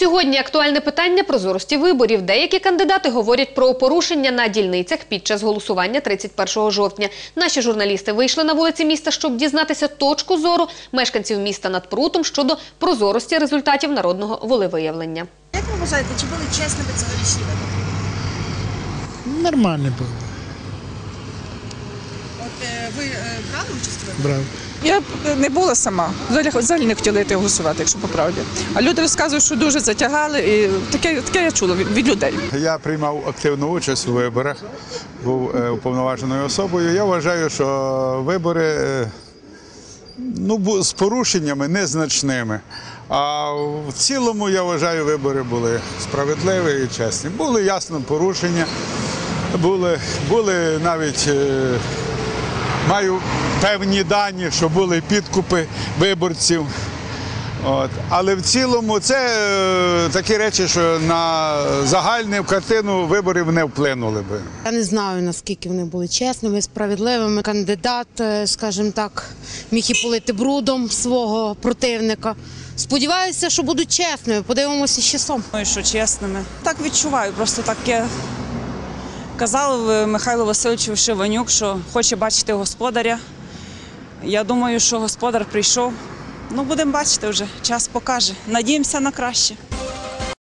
Сьогодні актуальне питання прозорості виборів. Деякі кандидати говорять про порушення на дільницях під час голосування 31 жовтня. Наші журналісти вийшли на вулиці міста, щоб дізнатися точку зору мешканців міста над Прутом щодо прозорості результатів народного волевиявлення. Як ви вважаєте, чи були чесними цьогорічні вибори? От е, ви е, брали участь брав. Я не була сама. Взагалі, взагалі не хотіла йти голосувати, якщо по правді. А люди розказують, що дуже затягали, і таке, таке я чула від, від людей. Я приймав активну участь у виборах, був е, уповноваженою особою. Я вважаю, що вибори е, ну, з порушеннями незначними. А в цілому я вважаю, вибори були справедливі і чесні. Були ясно порушення, були, були навіть. Маю певні дані, що були підкупи виборців. От. Але в цілому це е, такі речі, що на загальну картину виборів не вплинули би. Я не знаю, наскільки вони були чесними, справедливими. Кандидат, е, скажімо так, міг і полити брудом свого противника. Сподіваюся, що будуть чесними. Подивимося з часом. Думаю, що чесними. Так відчуваю, просто таке. Казав Михайло Васильович Шиванюк, що хоче бачити господаря. Я думаю, що господар прийшов. Ну, будемо бачити вже, час покаже. Надіємося на краще.